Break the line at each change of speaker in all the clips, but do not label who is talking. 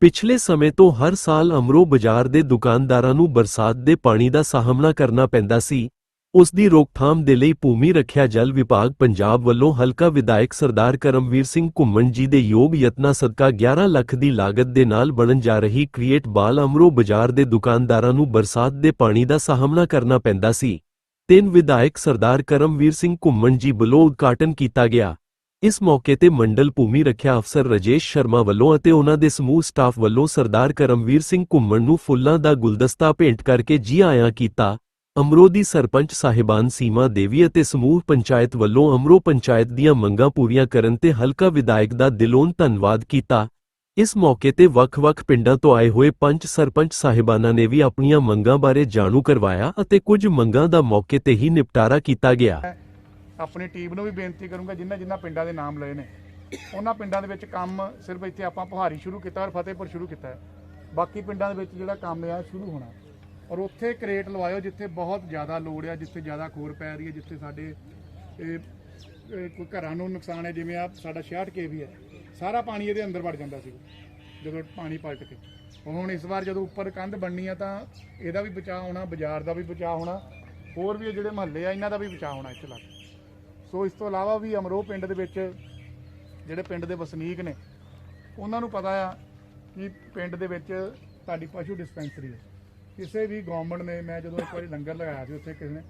ਪਿਛਲੇ ਸਮੇਂ ਤੋਂ ਹਰ ਸਾਲ ਅਮਰੋ ਬਾਜ਼ਾਰ ਦੇ ਦੁਕਾਨਦਾਰਾਂ ਨੂੰ ਬਰਸਾਤ ਦੇ ਪਾਣੀ ਦਾ ਸਾਹਮਣਾ ਕਰਨਾ ਪੈਂਦਾ ਸੀ। ਉਸ ਦੀ ਰੋਕਥਾਮ ਦੇ ਲਈ ਭੂਮੀ ਰੱਖਿਆ ਜਲ ਵਿਭਾਗ ਪੰਜਾਬ ਵੱਲੋਂ ਹਲਕਾ ਵਿਧਾਇਕ ਸਰਦਾਰ ਕਰਮਵੀਰ ਸਿੰਘ ਘੁੰਮਣ ਜੀ ਦੇ ਯੋਗ ਯਤਨਾਂ ਸਦਕਾ 11 ਲੱਖ ਦੀ ਲਾਗਤ ਦੇ ਨਾਲ ਬਣਨ ਜਾ ਰਹੀ ਕ੍ਰੀਏਟ ਬਾਲ ਅਮਰੋ ਬਾਜ਼ਾਰ ਦੇ ਦੁਕਾਨਦਾਰਾਂ ਨੂੰ ਬਰਸਾਤ ਦੇ ਪਾਣੀ ਦਾ ਸਾਹਮਣਾ ਕਰਨਾ ਪੈਂਦਾ ਸੀ। ਤਿੰਨ ਵਿਧਾਇਕ ਸਰਦਾਰ ਕਰਮਵੀਰ ਸਿੰਘ ਘੁੰਮਣ ਜੀ ਵੱਲੋਂ ਉਦਘਾਟਨ ਕੀਤਾ ਗਿਆ। ਇਸ ਮੌਕੇ ਤੇ ਮੰਡਲ ਭੂਮੀ ਰੱਖਿਆ ਅਫਸਰ ਰਜੇਸ਼ ਸ਼ਰਮਾ ਵੱਲੋਂ ਅਤੇ ਉਹਨਾਂ ਦੇ ਸਮੂਹ ਸਟਾਫ ਵੱਲੋਂ ਸਰਦਾਰ ਕਰਮਵੀਰ ਸਿੰਘ ਘੁੰਮਣ ਨੂੰ ਫੁੱਲਾਂ ਦਾ ਗੁਲਦਸਤਾ ਭੇਂਟ ਕਰਕੇ ਜੀ ਆਇਆਂ ਕੀਤਾ। ਅਮਰੋ ਦੀ ਸਰਪੰਚ ਸਾਹਿਬਾਨ ਸੀਮਾ ਦੇਵੀ ਅਤੇ ਸਮੂਹ ਪੰਚਾਇਤ ਵੱਲੋਂ ਅਮਰੋ ਪੰਚਾਇਤ ਦੀਆਂ ਮੰਗਾਂ ਪੂਰੀਆਂ ਕਰਨ ਤੇ ਹਲਕਾ ਵਿਧਾਇਕ ਦਾ ਦਿਲੋਂ ਧੰਨਵਾਦ ਕੀਤਾ। ਇਸ ਮੌਕੇ ਤੇ ਵੱਖ-ਵੱਖ ਪਿੰਡਾਂ ਤੋਂ ਆਏ ਹੋਏ ਪੰਚ ਸਰਪੰਚ ਸਾਹਿਬਾਨਾਂ ਨੇ ਵੀ ਆਪਣੀਆਂ ਮੰਗਾਂ ਬਾਰੇ ਜਾਣੂ ਕਰਵਾਇਆ ਅਤੇ ਕੁਝ ਮੰਗਾਂ ਦਾ ਮੌਕੇ ਤੇ ਹੀ ਨਿਪਟਾਰਾ ਕੀਤਾ ਗਿਆ।
ਆਪਣੀ ਟੀਮ ਨੂੰ ਵੀ ਬੇਨਤੀ ਕਰੂੰਗਾ ਜਿਨ੍ਹਾਂ ਜਿਨ੍ਹਾਂ ਪਿੰਡਾਂ ਦੇ ਨਾਮ ਲਏ ਨੇ ਉਹਨਾਂ ਪਿੰਡਾਂ ਦੇ ਵਿੱਚ ਕੰਮ ਸਿਰਫ ਇੱਥੇ ਆਪਾਂ ਪੁਹਾਰੀ ਸ਼ੁਰੂ ਕੀਤਾ ਔਰ ਫਤਿਹਪੁਰ ਸ਼ੁਰੂ ਕੀਤਾ ਹੈ। ਬਾਕੀ ਪਿੰਡਾਂ ਦੇ ਵਿੱਚ ਜਿਹੜਾ ਕੰਮ ਆ ਸ਼ੁਰੂ ਹੋਣਾ। ਔਰ ਉੱਥੇ ਕ੍ਰੇਟ ਲਵਾਇਓ ਜਿੱਥੇ ਬਹੁਤ ਜ਼ਿਆਦਾ ਲੋੜ ਆ ਜਿੱਥੇ ਜ਼ਿਆਦਾ ਖੋਰ ਪੈ ਰਹੀ ਹੈ ਜਿੱਥੇ ਸਾਡੇ ਇਹ, ਕੋਈ ਘਰਾਂ ਨੂੰ ਨੁਕਸਾਨ ਹੈ ਜਿਵੇਂ ਆ ਸਾਡਾ 66 ਕੇ ਵੀ ਹੈ। ਸਾਰਾ ਪਾਣੀ ਇਹਦੇ ਅੰਦਰ ਵੜ ਜਾਂਦਾ ਸੀ ਜਦੋਂ ਪਾਣੀ ਪਲਟ ਕੇ। ਹੁਣ ਇਸ ਵਾਰ ਜਦੋਂ ਉੱਪਰ ਕੰਧ ਬਣਨੀ ਆ ਤਾਂ ਇਹਦਾ ਵੀ ਬਚਾਅ ਹੋਣਾ ਬਾਜ਼ਾਰ ਦਾ ਵੀ ਬਚਾਅ ਹੋਣਾ ਹੋਰ ਵੀ ਜਿਹੜੇ ਮਹੱਲੇ ਆ ਇਹਨਾਂ ਦਾ ਵੀ ਬਚਾਅ ਹੋਣਾ ਇੱਥੇ ਲੱਗ ਸੋ ਇਸ ਤੋਂ ਇਲਾਵਾ ਵੀ ਅਮਰੋਹ ਪਿੰਡ ਦੇ ਵਿੱਚ ਜਿਹੜੇ ਪਿੰਡ ਦੇ ਵਸਨੀਕ ਨੇ, ਉਹਨਾਂ ਨੂੰ ਪਤਾ ਆ ਕਿ ਪਿੰਡ ਦੇ ਵਿੱਚ ਤੁਹਾਡੀ ਪਸ਼ੂ ਡਿਸਪੈਂਸਰੀ ਹੈ। ਕਿਸੇ ਵੀ ਗਵਰਨਮੈਂਟ ਨੇ, ਮੈਂ ਜਦੋਂ ਇੱਕ ਵਾਰੀ ਲੰਗਰ ਲਗਾਇਆ ਸੀ ਉੱਥੇ ਕਿਸੇ ਨੇ,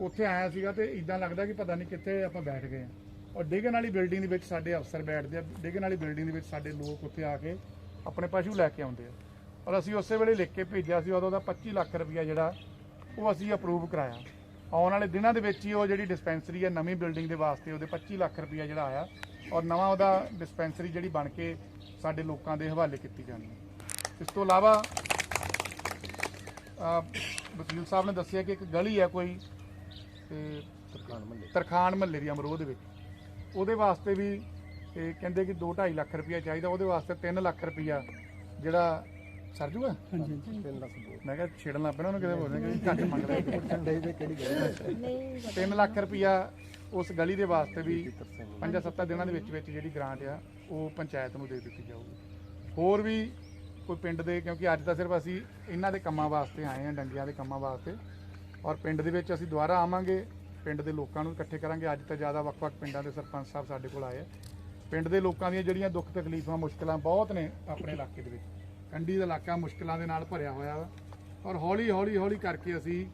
ਉੱਥੇ ਆਇਆ ਸੀਗਾ ਤੇ ਇਦਾਂ ਲੱਗਦਾ ਕਿ ਪਤਾ ਨਹੀਂ ਕਿੱਥੇ ਆਪਾਂ ਬੈਠ ਗਏ ਆ। ਔਰ ਡਿੱਗਣ ਵਾਲੀ ਬਿਲਡਿੰਗ ਦੇ ਵਿੱਚ ਸਾਡੇ ਅਫਸਰ ਬੈਠਦੇ ਆ, ਡਿੱਗਣ ਵਾਲੀ ਬਿਲਡਿੰਗ ਦੇ ਵਿੱਚ ਸਾਡੇ ਲੋਕ ਉੱਥੇ ਆ ਕੇ ਆਪਣੇ ਪਸ਼ੂ ਲੈ ਕੇ ਆਉਂਦੇ ਆ। ਔਰ ਅਸੀਂ ਉਸੇ ਵੇਲੇ ਲਿਖ ਕੇ ਭੇਜਿਆ ਸੀ, ਉਦੋਂ ਦਾ 25 ਲੱਖ ਰੁਪਇਆ ਜਿਹੜਾ ਉਹ ਅਸੀਂ ਅਪਰੂਵ ਕਰਾਇਆ। ਆਉਣ ਵਾਲੇ ਦਿਨਾਂ ਦੇ ਵਿੱਚ ਹੀ ਉਹ ਜਿਹੜੀ ਡਿਸਪੈਂਸਰੀ ਹੈ ਨਵੀਂ ਬਿਲਡਿੰਗ ਦੇ ਵਾਸਤੇ ਉਹਦੇ 25 ਲੱਖ ਰੁਪਇਆ ਜਿਹੜਾ ਆਇਆ ਔਰ ਨਵਾਂ ਉਹਦਾ ਡਿਸਪੈਂਸਰੀ ਜਿਹੜੀ ਬਣ ਕੇ ਸਾਡੇ ਲੋਕਾਂ ਦੇ ਹਵਾਲੇ ਕੀਤੀ ਜਾਣੀ ਹੈ। ਇਸ ਤੋਂ ਇਲਾਵਾ ਵਕੀਲ ਸਾਹਿਬ ਨੇ ਦੱਸਿਆ ਕਿ ਇੱਕ ਗਲੀ ਹੈ ਕੋਈ ਤੇ ਤਰਖਾਨ ਮਹੱਲੇ ਦੀ। ਅਮਰੋਹ ਦੇ ਵਿੱਚ। ਉਹਦੇ ਵਾਸਤੇ ਵੀ ਇਹ ਕਹਿੰਦੇ ਕਿ 2.5 ਲੱਖ ਰੁਪਇਆ ਚਾਹੀਦਾ ਉਹਦੇ ਵਾਸਤੇ 3 ਲੱਖ ਰੁਪਇਆ ਜਿਹੜਾ ਸਰ ਜੂਗਾ? ਹਾਂਜੀ 3 ਲੱਖ ਮੈਂ ਕਿਹਾ ਛੇੜਨ ਲੱਗ ਪੈਣਾ ਉਹਨੂੰ ਕਿਤੇ ਬੋਲਣੇ ਕਿ ਘੱਟ ਮੰਗ ਰਿਹਾ 3 ਲੱਖ ਰੁਪਇਆ ਉਸ ਗਲੀ ਦੇ ਵਾਸਤੇ ਵੀ 5-7 ਦਿਨਾਂ ਦੇ ਵਿੱਚ ਵਿੱਚ ਜਿਹੜੀ ਗ੍ਰਾਂਟ ਆ ਉਹ ਪੰਚਾਇਤ ਨੂੰ ਦੇ ਦਿੱਤੀ ਜਾਊਗੀ। ਹੋਰ ਵੀ ਕੋਈ ਪਿੰਡ ਦੇ ਕਿਉਂਕਿ ਅੱਜ ਤਾਂ ਸਿਰਫ ਅਸੀਂ ਇਹਨਾਂ ਦੇ ਕੰਮਾਂ ਵਾਸਤੇ ਆਏ ਹਾਂ ਡੰਗਿਆਂ ਦੇ ਕੰਮਾਂ ਵਾਸਤੇ। ਔਰ ਪਿੰਡ ਦੇ ਵਿੱਚ ਅਸੀਂ ਦੁਬਾਰਾ ਆਵਾਂਗੇ ਪਿੰਡ ਦੇ ਲੋਕਾਂ ਨੂੰ ਇਕੱਠੇ ਕਰਾਂਗੇ। ਅੱਜ ਤਾਂ ਜ਼ਿਆਦਾ ਵੱਖ-ਵੱਖ ਪਿੰਡਾਂ ਦੇ ਸਰਪੰਚ ਸਾਹਿਬ ਸਾਡੇ ਕੋਲ ਆਏ ਆ। ਪਿੰਡ ਦੇ ਲੋਕਾਂ ਦੀਆਂ ਜਿਹੜੀਆਂ ਦੁੱਖ ਤਕਲੀਫਾਂ ਮੁਸ਼ਕਲਾਂ ਬਹੁਤ ਨੇ ਆਪਣੇ ਇਲਾਕੇ ਦੇ ਵਿੱਚ। ਕੰਢੀ ਦਾ ਇਲਾਕਾ ਮੁਸ਼ਕਲਾਂ ਦੇ ਨਾਲ ਭਰਿਆ ਹੋਇਆ ਵਾ। ਔਰ ਹੌਲੀ ਹੌਲੀ ਹੌਲੀ ਕਰਕੇ ਅਸੀਂ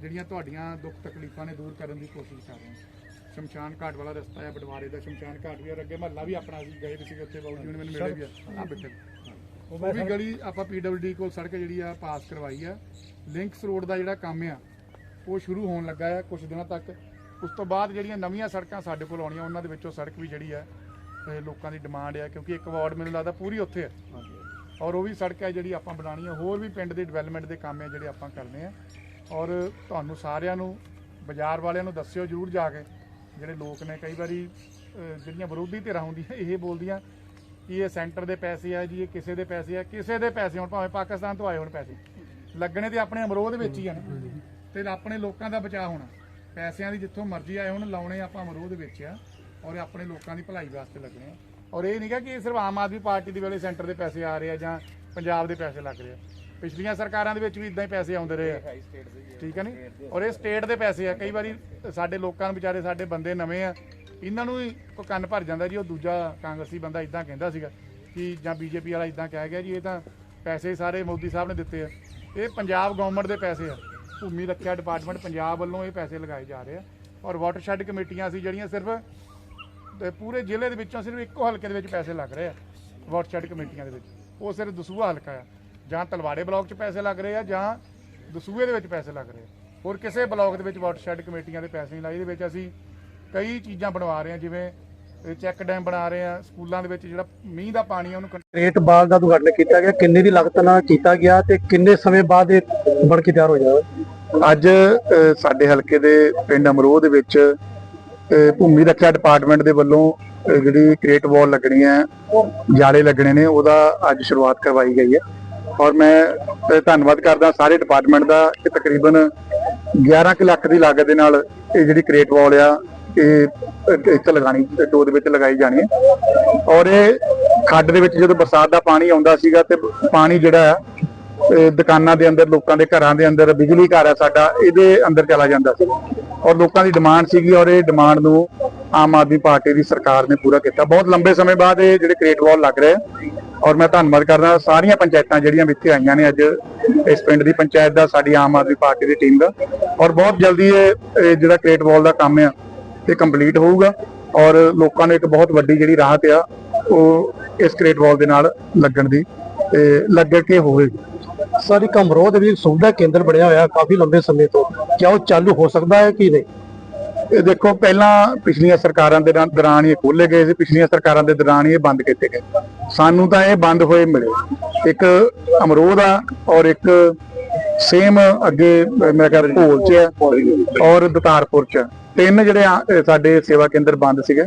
ਜਿਹੜੀਆਂ ਤੁਹਾਡੀਆਂ ਦੁੱਖ ਤਕਲੀਫਾਂ ਨੇ ਦੂਰ ਕਰਨ ਦੀ ਕੋਸ਼ਿਸ਼ ਕਰ ਰਹੇ ਹਾਂ। ਸ਼ਮਸ਼ਾਨ ਘਾਟ ਵਾਲਾ ਰਸਤਾ ਹੈ ਬਟਵਾਰੇ ਦਾ। ਸ਼ਮਸ਼ਾਨ ਘਾਟ ਵੀ ਔਰ ਅੱਗੇ ਮਹੱਲਾ ਵੀ ਆਪਣਾ ਅਸੀਂ ਗਏ ਸੀਗੇ ਉੱਥੇ ਬਾਊ ਜੀ ਨੇ ਮੈਨੂੰ ਮਿਲੇ ਵੀ ਆ। ਬੈਠੇ ਉਹ ਵੀ ਗਲੀ ਆਪਾਂ ਪੀਡਬਲਡੀ ਕੋਲ ਸੜਕ ਜਿਹੜੀ ਆ ਪਾਸ ਕਰਵਾਈ ਆ। ਲਿੰਕਸ ਰੋਡ ਦਾ ਜਿਹੜਾ ਕੰਮ ਆ ਉਹ ਸ਼ੁਰੂ ਹੋਣ ਲੱਗਾ ਹੈ ਕੁਝ ਦਿਨਾਂ ਤੱਕ। ਉਸ ਤੋਂ ਬਾਅਦ ਜਿਹੜੀਆਂ ਨਵੀਆਂ ਸੜਕਾਂ ਸਾਡੇ ਕੋਲ ਆਉਣੀਆਂ ਉਹਨਾਂ ਦੇ ਵਿੱਚੋਂ ਸੜਕ ਵੀ ਜਿਹੜੀ ਹੈ ਇਹ ਲੋਕਾਂ ਦੀ ਡਿਮਾਂਡ ਹੈ ਕਿਉਂਕਿ ਇੱਕ ਵਾਰਡ ਮੈਨੂੰ ਲੱਗਦਾ ਪੂਰੀ ਉੱਥੇ ਹੈ ਔਰ ਉਹ ਵੀ ਸੜਕ ਹੈ ਜਿਹੜੀ ਆਪਾਂ ਬਣਾਉਣੀ ਹੈ ਹੋਰ ਵੀ ਪਿੰਡ ਦੇ ਡਿਵੈਲਪਮੈਂਟ ਦੇ ਕੰਮ ਹੈ ਜਿਹੜੇ ਆਪਾਂ ਕਰਨੇ ਆ। ਔਰ ਤੁਹਾਨੂੰ ਸਾਰਿਆਂ ਨੂੰ, ਬਾਜ਼ਾਰ ਵਾਲਿਆਂ ਨੂੰ ਦੱਸਿਓ ਜਰੂਰ ਜਾ ਕੇ, ਜਿਹੜੇ ਲੋਕ ਨੇ ਕਈ ਵਾਰੀ ਜਿਹੜੀਆਂ ਵਿਰੋਧੀ ਧਿਰਾਂ ਹੁੰਦੀਆਂ, ਇਹ ਬੋਲਦੀਆਂ ਕਿ ਇਹ ਸੈਂਟਰ ਦੇ ਪੈਸੇ ਆ ਜੀ, ਇਹ ਕਿਸੇ ਦੇ ਪੈਸੇ ਆ, ਕਿਸੇ ਦੇ ਪੈਸੇ ਹੁਣ ਭਾਵੇਂ ਪਾਕਿਸਤਾਨ ਤੋਂ ਆਏ ਹੋਣ ਪੈਸੇ। ਲੱਗਣੇ ਤੇ ਆਪਣੇ ਅਮਰੋਧ ਵਿੱਚ ਹੀ ਆ ਨਾ। ਤੇ ਆਪਣੇ ਲੋਕਾਂ ਦਾ ਬਚਾਅ ਹੋਣਾ। ਪੈਸਿਆਂ ਦੀ ਜਿੱਥੋਂ ਮਰਜ਼ੀ ਆਏ ਹੁਣ, ਲਾਉਣੇ ਆਪਾਂ ਅਮਰੋਧ ਵਿੱਚ ਆ। ਔਰ ਆਪਣੇ ਲੋਕਾਂ ਦੀ ਭਲਾਈ ਵਾਸਤੇ ਲੱਗਣੇ ਆ। ਔਰ ਇਹ ਨਹੀਂਗਾ ਕਿ ਇਹ ਸਿਰਫ ਆਮ ਆਦਮੀ ਪਾਰਟੀ ਦੇ ਵੇਲੇ ਸੈਂਟਰ ਦੇ ਪੈਸੇ ਆ ਰਹੇ ਆ ਜਾਂ ਪੰਜਾਬ ਦੇ ਪੈਸੇ ਲੱਗ ਰਹੇ ਆ। ਪਿਛਲੀਆਂ ਸਰਕਾਰਾਂ ਦੇ ਵਿੱਚ ਵੀ ਇਦਾਂ ਹੀ ਪੈਸੇ ਆਉਂਦੇ ਰਹੇ ਆ। ਠੀਕ ਹੈ ਨਹੀਂ ਔਰ ਇਹ ਸਟੇਟ ਦੇ ਪੈਸੇ ਆ। ਕਈ ਵਾਰੀ ਸਾਡੇ ਲੋਕਾਂ ਨੂੰ ਵਿਚਾਰੇ ਸਾਡੇ ਬੰਦੇ ਨਵੇਂ ਆ। ਇਹਨਾਂ ਨੂੰ ਕੋਈ ਕੰਨ ਭਰ ਜਾਂਦਾ ਜੀ। ਉਹ ਦੂਜਾ ਕਾਂਗਰਸੀ ਬੰਦਾ ਇਦਾਂ ਕਹਿੰਦਾ ਸੀਗਾ ਕਿ ਜਾਂ ਬੀਜੇਪੀ ਵਾਲਾ ਇਦਾਂ ਕਹਿ ਗਿਆ ਜੀ ਇਹ ਤਾਂ ਪੈਸੇ ਸਾਰੇ ਮੋਦੀ ਸਾਹਿਬ ਨੇ ਦਿੱਤੇ ਆ। ਇਹ ਪੰਜਾਬ ਗਵਰਨਮੈਂਟ ਦੇ ਪੈਸੇ ਆ। ਭੂਮੀ ਰੱਖਿਆ ਡਿਪਾਰਟਮੈਂਟ ਪੰਜਾਬ ਵੱਲੋਂ ਇਹ ਪੈਸੇ ਲਗਾਏ ਜਾ ਰਹੇ ਆ। ਔਰ ਵਾਟਰਸ਼ੈਡ ਕਮੇਟੀਆਂ ਸੀ ਜਿਹੜੀਆਂ ਸਿਰਫ ਤੇ ਪੂਰੇ ਜ਼ਿਲ੍ਹੇ ਦੇ ਵਿੱਚੋਂ ਸਿਰਫ ਇੱਕੋ ਹਲਕੇ ਦੇ ਵਿੱਚ ਪੈਸੇ ਲੱਗ ਰਹੇ ਆ ਵਾਟਰਸ਼ੈਡ ਕਮੇਟੀਆਂ ਦੇ ਵਿੱਚ। ਉਹ ਸਿਰਫ ਦਸੂਹਾ ਹਲਕਾ ਆ। ਜਾਂ ਤਲਵਾੜੇ ਬਲਾਕ 'ਚ ਪੈਸੇ ਲੱਗ ਰਹੇ ਆ ਜਾਂ ਦਸੂਹੇ ਦੇ ਵਿੱਚ ਪੈਸੇ ਲੱਗ ਰਹੇ ਆ। ਹੋਰ ਕਿਸੇ ਬਲਾਕ ਦੇ ਵਿੱਚ ਵਾਟਰਸ਼ੈਡ ਕਮੇਟੀਆਂ ਦੇ ਪੈਸੇ ਨਹੀਂ ਲਾਏ। ਇਹਦੇ ਵਿੱਚ ਅਸੀਂ ਕਈ ਚੀਜ਼ਾਂ ਬਣਵਾ ਰਹੇ ਆ ਜਿਵੇਂ ਚੈੱਕ ਡੈਮ ਬਣਾ ਰਹੇ ਆ ਸਕੂਲਾਂ ਦੇ ਵਿੱਚ ਜਿਹੜਾ ਮੀਂਹ ਦਾ ਪਾਣੀ ਆ ਉਹਨੂੰ ਕੰਟ-
ਰੇਟ ਬਾਲ ਦਾ ਉਦਘਾਟਨ ਕੀਤਾ ਗਿਆ। ਕਿੰਨੇ ਦੀ ਲਾਗਤ ਨਾਲ ਕੀਤਾ ਗਿਆ ਤੇ ਕਿੰਨੇ ਸਮੇਂ ਬਾਅਦ ਇਹ ਬਣ ਕੇ ਤਿਆਰ ਹੋ ਜਾਏਗਾ
ਅੱਜ ਸਾਡੇ ਹਲਕੇ ਦੇ ਪਿੰਡ ਅਮਰੋਹ ਦੇ ਵਿੱਚ ਭੂਮੀ ਰੱਖਿਆ ਡਿਪਾਰਟਮੈਂਟ ਦੇ ਵੱਲੋਂ ਜਿਹੜੀ ਕ੍ਰੇਟ ਵਾਲ ਲੱਗਣੀ ਹੈ, ਜਾਲੇ ਲੱਗਣੇ ਨੇ, ਉਹਦਾ ਅੱਜ ਸ਼ੁਰੂਆਤ ਕਰਵਾਈ ਗਈ ਹੈ। ਔਰ ਮੈਂ ਧੰਨਵਾਦ ਕਰਦਾ ਸਾਰੇ ਡਿਪਾਰਟਮੈਂਟ ਦਾ ਕਿ ਤਕਰੀਬਨ 11 ਕੁ ਲੱਖ ਦੀ ਲਾਗਤ ਦੇ ਨਾਲ ਇਹ ਜਿਹੜੀ ਕ੍ਰੇਟ ਵਾਲ ਆ, ਇਹ ਇੱਥੇ ਇੱਕ ਲਗਾਣੀ ਟੋ ਦੇ ਵਿੱਚ ਲਗਾਈ ਜਾਣੀ ਹੈ। ਔਰ ਇਹ ਖੱਡ ਦੇ ਵਿੱਚ ਜਦੋਂ ਬਰਸਾਤ ਦਾ ਪਾਣੀ ਆਉਂਦਾ ਸੀਗਾ ਤੇ ਪਾਣੀ ਜਿਹੜਾ ਦੁਕਾਨਾਂ ਦੇ ਅੰਦਰ, ਲੋਕਾਂ ਦੇ ਘਰਾਂ ਦੇ ਅੰਦਰ ਬਿਜਲੀ ਘਰ ਹੈ ਸਾਡਾ, ਇਹਦੇ ਅੰਦਰ ਚਲਾ ਜਾਂਦਾ ਸੀ। ਔਰ ਲੋਕਾਂ ਦੀ ਡਿਮਾਂਡ ਸੀਗੀ ਔਰ ਇਹ ਡਿਮਾਂਡ ਨੂੰ ਆਮ ਆਦਮੀ ਪਾਰਟੀ ਦੀ ਸਰਕਾਰ ਨੇ ਪੂਰਾ ਕੀਤਾ। ਬਹੁਤ ਲੰਬੇ ਸਮੇਂ ਬਾਅਦ ਇਹ ਜਿਹੜੇ ਕ੍ਰੇਟ ਵਾਲ ਲੱਗ ਰਹੇ ਆ, ਔਰ ਮੈਂ ਧੰਨਵਾਦ ਕਰਦਾ, ਸਾਰੀਆਂ ਪੰਚਾਇਤਾਂ ਜਿਹੜੀਆਂ ਇੱਥੇ ਆਈਆਂ ਨੇ ਅੱਜ, ਇਸ ਪਿੰਡ ਦੀ ਪੰਚਾਇਤ ਦਾ, ਸਾਡੀ ਆਮ ਆਦਮੀ ਪਾਰਟੀ ਦੀ ਟੀਮ ਦਾ। ਔਰ ਬਹੁਤ ਜਲਦੀ ਇਹ ਜਿਹੜਾ ਕ੍ਰੇਟ ਵਾਲ ਦਾ ਕੰਮ ਆ, ਇਹ ਕੰਪਲੀਟ ਹੋਊਗਾ। ਔਰ ਲੋਕਾਂ ਨੂੰ ਇੱਕ ਬਹੁਤ ਵੱਡੀ ਜਿਹੜੀ ਰਾਹਤ ਆ, ਉਹ ਇਸ ਕ੍ਰੇਟ ਵਾਲ ਦੇ ਨਾਲ ਲੱਗਣ ਦੀ, ਤੇ ਲੱਗ ਕੇ ਹੋਵੇਗੀ।
ਸਰ ਇੱਕ ਅਮਰੋਹ ਦੇ ਵਿੱਚ ਸੁਵਿਧਾ ਕੇਂਦਰ ਬਣਿਆ ਹੋਇਆ ਕਾਫੀ ਲੰਬੇ ਸਮੇਂ ਤੋਂ। ਕਿਆ ਉਹ ਚਾਲੂ ਹੋ ਸਕਦਾ ਹੈ ਕਿ ਨਹੀਂ?
ਇਹ ਦੇਖੋ, ਪਹਿਲਾਂ ਪਿਛਲੀਆਂ ਸਰਕਾਰਾਂ ਦੇ ਰਾਂ- ਦੌਰਾਨ ਇਹ ਖੋਲੇ ਗਏ ਸੀ, ਪਿਛਲੀਆਂ ਸਰਕਾਰਾਂ ਦੇ ਦੌਰਾਨ ਹੀ ਇਹ ਬੰਦ ਕੀਤੇ ਗਏ। ਸਾਨੂੰ ਤਾਂ ਇਹ ਬੰਦ ਹੋਏ ਮਿਲੇ। ਇੱਕ ਅਮਰੋਹ ਦਾ ਔਰ ਇੱਕ ਸੇਮ ਅੱਗੇ ਮੈਂ ਕਹਿੰਦਾ ਭੋਲ ਚ ਹੈ ਔਰ ਦਤਾਰਪੁਰ ਚ। ਹੈ। ਤਿੰਨ ਜਿਹੜੇ ਆ- ਇਹ ਸਾਡੇ ਸੇਵਾ ਕੇਂਦਰ ਬੰਦ ਸੀਗੇ।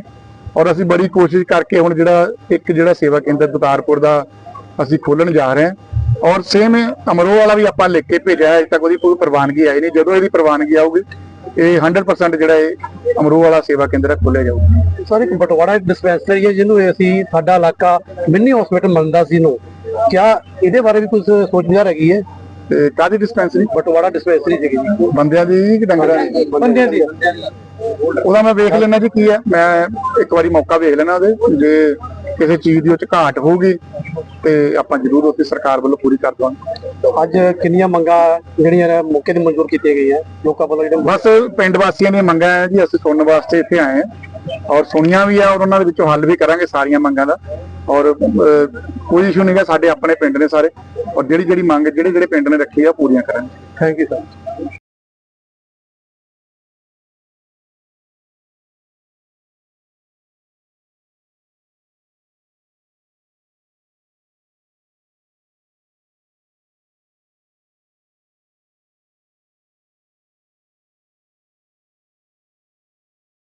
ਔਰ ਅਸੀਂ ਬੜੀ ਕੋਸ਼ਿਸ਼ ਕਰਕੇ ਹੁਣ ਜਿਹੜਾ ਇੱਕ ਜਿਹੜਾ ਸੇਵਾ ਕੇਂਦਰ ਦਤਾਰਪੁਰ ਦਾ ਅਸੀਂ ਖੋਲਣ ਜਾ ਰਹੇ ਹਾਂ। ਔਰ ਸੇਮ ਅਮਰੋਹ ਵਾਲਾ ਵੀ ਆਪਾਂ ਲਿਖ ਕੇ ਭੇਜਿਆ ਹੈ, ਅਜੇ ਤੱਕ ਉਹਦੀ ਕੋਈ ਪ੍ਰਵਾਨਗੀ ਆਈ ਨਹੀਂ। ਜਦੋਂ ਇਹਦੀ ਪ੍ਰਵਾਨਗੀ ਆਊਗੀ ਇਹ 100% ਜਿਹੜਾ ਇਹ ਅਮਰੋਹ ਵਾਲਾ ਸੇਵਾ ਕੇਂਦਰ ਖੋਲ੍ਹਿਆ ਜਾਊਗਾ।
ਸਰ ਇੱਕ ਬਟਵਾੜਾ ਡਿਸਪੈਂਸਰੀ ਹੈ ਜਿਹਨੂੰ ਅਸੀਂ ਸਾਡਾ ਇਲਾਕਾ ਮਿੰਨੀ ਹਸਪੀਟਲ ਮੰਨਦਾ ਸੀ ਨੂੰ ਕਿਆ ਇਹਦੇ ਬਾਰੇ ਵੀ ਕੁਝ ਸੋਚ ਵਿਚਾਰ ਹੈਗੀ ਹੈ?
ਤੇ ਕਾਦੀ ਡਿਸਪੈਂਸਰੀ
ਬਟਵਾੜਾ ਡਿਸਪੈਂਸਰੀ ਜੀ।
ਬੰਦਿਆਂ ਦੀ ਕਿ ਡੰਗਰਾਂ ਦੀ?
ਬੰਦਿਆਂ ਦੀ
ਉਹਦਾ ਮੈਂ ਵੇਖ ਲੈਣਾ ਜੀ ਕੀ ਹੈ। ਮੈਂ ਇੱਕ ਵਾਰੀ ਮੌਕਾ ਵੇਖ ਲੈਣਾ ਉਹਦੇ ਜੇ ਕਿਸੇ ਚੀਜ਼ ਦੀ ਉਹ ਚ ਘਾਟ ਹੋਊਗੀ ਤੇ ਆਪਾਂ ਜ਼ਰੂਰ ਉੱਥੇ ਸਰਕਾਰ ਵੱਲੋਂ ਪੂਰੀ ਕਰ ਦਵਾਂਗੇ।
ਅੱਜ ਕਿੰਨੀਆਂ ਮੰਗਾਂ ਜਿਹੜੀਆਂ ਨੇ ਮੌਕੇ ਤੇ ਮਨਜ਼ੂਰ ਕੀਤੀਆਂ ਗਈਆਂ ਲੋਕਾਂ ਵੱਲੋਂ ਜਿਹੜੇ
ਬਸ ਪਿੰਡ ਵਾਸੀਆਂ ਦੀਆਂ ਮੰਗਾਂ ਹੈ ਜੀ ਅਸੀਂ ਸੁਣਨ ਵਾਸਤੇ ਇੱਥੇ ਆਏ ਹਾਂ ਔਰ ਸੁਣੀਆਂ ਵੀ ਆ ਔਰ ਉਹਨਾਂ ਦੇ ਵਿੱਚੋਂ ਹੱਲ ਵੀ ਕਰਾਂਗੇ ਸਾਰੀਆਂ ਮੰਗਾਂ ਦਾ। ਔਰ ਕੋਈ ਇਸ਼ੂ ਨਹੀਂਗਾ ਸਾਡੇ ਆਪਣੇ ਪਿੰਡ ਨੇ ਸਾਰੇ ਔਰ ਜਿਹੜੀ ਜਿਹੜੀ ਮੰਗ ਜਿਹੜੇ ਜਿਹੜੇ ਪਿੰਡ ਨੇ ਰੱਖੀ ਆ ਪੂਰੀਆਂ ਕਰਾਂਗੇ।
Thank you sir